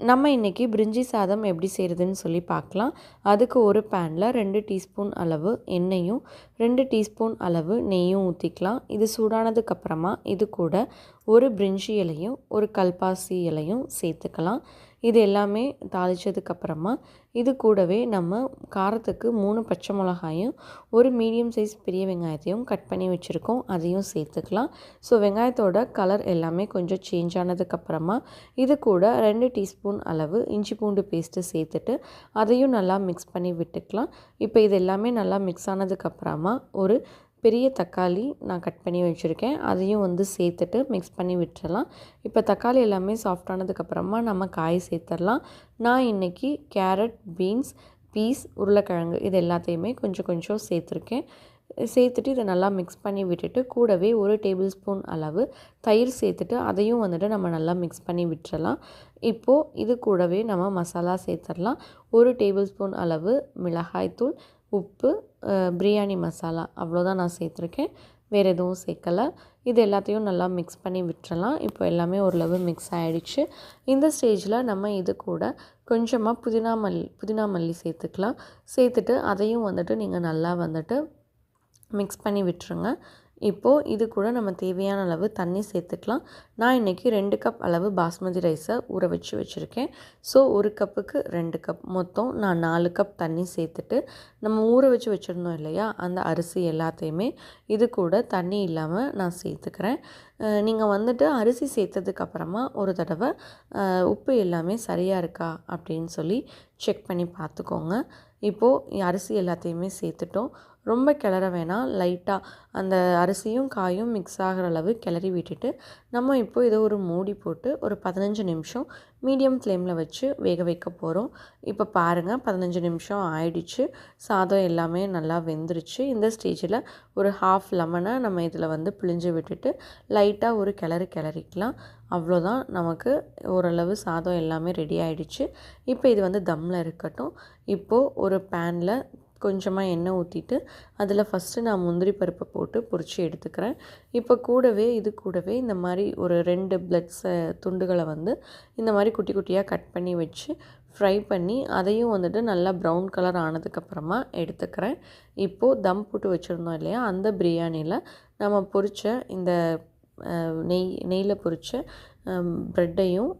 நம்ம இன்றைக்கி பிரிஞ்சி சாதம் எப்படி செய்கிறதுன்னு சொல்லி பார்க்கலாம். அதுக்கு ஒரு பேனில் ரெண்டு டீஸ்பூன் அளவு எண்ணெயும் ரெண்டு டீஸ்பூன் அளவு நெய்யும் ஊற்றிக்கலாம் இது சூடானதுக்கப்புறமா இது கூட ஒரு பிரிஞ்சி இலையும் ஒரு கல்பாசி இலையும் சேர்த்துக்கலாம். இது எல்லாமே தாளித்ததுக்கப்புறமா இது கூடவே நம்ம காரத்துக்கு மூணு பச்சை மிளகாயும் ஒரு மீடியம் சைஸ் பெரிய வெங்காயத்தையும் கட் பண்ணி வச்சுருக்கோம். அதையும் சேர்த்துக்கலாம். ஸோ வெங்காயத்தோட கலர் எல்லாமே கொஞ்சம் சேஞ்ச் ஆனதுக்கப்புறமா இது கூட ரெண்டு டீஸ்பூன் அளவு இஞ்சி பூண்டு பேஸ்ட்டு சேர்த்துட்டு அதையும் நல்லா மிக்ஸ் பண்ணி விட்டுக்கலாம். இப்போ இது எல்லாமே நல்லா மிக்ஸ் ஆனதுக்கப்புறமா ஒரு பெரிய தக்காளி நான் கட் பண்ணி வச்சுருக்கேன். அதையும் வந்து சேர்த்துட்டு மிக்ஸ் பண்ணி விட்டுறலாம். இப்போ தக்காளி எல்லாமே சாஃப்டானதுக்கப்புறமா நம்ம காய் சேர்த்துடலாம். நான் இன்றைக்கி கேரட் பீன்ஸ் பீஸ் உருளைக்கிழங்கு இது எல்லாத்தையுமே கொஞ்சம் கொஞ்சம் சேர்த்துருக்கேன். சேர்த்துட்டு இதை நல்லா மிக்ஸ் பண்ணி விட்டுட்டு கூடவே ஒரு டேபிள் ஸ்பூன் அளவு தயிர் சேர்த்துட்டு அதையும் வந்துட்டு நம்ம நல்லா மிக்ஸ் பண்ணி விட்டுறலாம். இப்போது இது கூடவே நம்ம மசாலா சேர்த்துடலாம். ஒரு டேபிள் ஸ்பூன் அளவு மிளகாய்த்தூள் உப்பு பிரியாணி மசாலா அவ்வளோதான் நான் சேர்த்துருக்கேன். வேறு எதுவும் சேர்க்கலை. இது எல்லாத்தையும் நல்லா மிக்ஸ் பண்ணி விட்டுறலாம். இப்போ எல்லாமே ஓரளவு மிக்ஸ் ஆகிடுச்சு இந்த ஸ்டேஜில் நம்ம இது கூட கொஞ்சமாக புதினா மல்லி புதினா மல்லி சேர்த்துக்கலாம். சேர்த்துட்டு அதையும் வந்துட்டு நீங்கள் நல்லா வந்துட்டு மிக்ஸ் பண்ணி விட்டுருங்க. இப்போது இது கூட நம்ம தேவையான அளவு தண்ணி சேர்த்துக்கலாம். நான் இன்றைக்கி ரெண்டு கப் அளவு பாஸ்மதி ரைஸை ஊற வச்சு வச்சுருக்கேன். ஸோ ஒரு கப்புக்கு ரெண்டு கப் மொத்தம் நான் நாலு கப் தண்ணி சேர்த்துட்டு நம்ம ஊற வச்சு வச்சுருந்தோம் இல்லையா? அந்த அரிசி எல்லாத்தையுமே இது கூட தண்ணி இல்லாமல் நான் சேர்த்துக்கிறேன். நீங்கள் வந்துட்டு அரிசி சேர்த்ததுக்கப்புறமா ஒரு தடவை உப்பு எல்லாமே சரியாக இருக்கா? அப்படின்னு சொல்லி செக் பண்ணி பார்த்துக்கோங்க. இப்போது அரிசி எல்லாத்தையுமே சேர்த்துட்டோம். ரொம்ப கிளற வேணாம். லைட்டாக அந்த அரிசியும் காயும் மிக்ஸ் ஆகிற அளவு கிளறி விட்டுட்டு நம்ம இப்போ இதை ஒரு மூடி போட்டு ஒரு பதினஞ்சு நிமிஷம் மீடியம் ஃப்ளேமில் வச்சு வேக வைக்க போகிறோம் இப்போ பாருங்கள் பதினஞ்சு நிமிஷம் ஆயிடுச்சு. சாதம் எல்லாமே நல்லா வெந்துருச்சு. இந்த ஸ்டேஜில் ஒரு ஹாஃப் லெமனை நம்ம இதில் வந்து பிழிஞ்சு விட்டுட்டு லைட்டாக ஒரு கிளறு கிளறிக்கலாம். அவ்வளோதான் நமக்கு ஓரளவு சாதம் எல்லாமே ரெடி ஆகிடுச்சு இப்போ இது வந்து தம்மில் இருக்கட்டும். இப்போது ஒரு பேனில் கொஞ்சமாக எண்ணெய் ஊற்றிட்டு அதில் ஃபஸ்ட்டு நான் முந்திரி பருப்பை போட்டு பொரித்து எடுத்துக்கிறேன். இப்போ கூடவே இது கூடவே இந்த மாதிரி ஒரு ரெண்டு பிளட்ஸை துண்டுகளை வந்து இந்த மாதிரி குட்டி குட்டியாக கட் பண்ணி வச்சு ஃப்ரை பண்ணி அதையும் வந்துட்டு நல்லா ப்ரௌன் கலர் ஆனதுக்கப்புறமா எடுத்துக்கிறேன். இப்போது தம் போட்டு வச்சுருந்தோம் இல்லையா அந்த பிரியாணியில் நம்ம பொறிச்ச இந்த நெய் நெய்யில் பொறிச்ச ப்ரெட்டையும்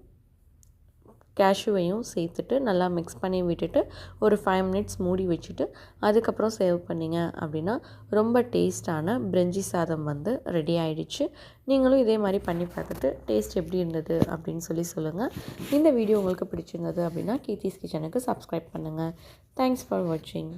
கேஷுவையும் சேர்த்துட்டு நல்லா மிக்ஸ் பண்ணி விட்டுட்டு ஒரு ஃபைவ் மினிட்ஸ் மூடி வச்சுட்டு அதுக்கப்புறம் சேவ் பண்ணிங்க அப்படின்னா ரொம்ப டேஸ்டான பிரெஞ்சி சாதம் வந்து ரெடி ஆகிடுச்சு நீங்களும் இதே மாதிரி பண்ணி பார்த்துட்டு டேஸ்ட் எப்படி இருந்தது அப்படின்னு சொல்லி சொல்லுங்கள் இந்த வீடியோ உங்களுக்கு பிடிச்சிருந்தது அப்படின்னா கீர்த்திஸ் கிச்சனுக்கு சப்ஸ்கிரைப் பண்ணுங்கள் தேங்க்ஸ் ஃபார் வாட்சிங்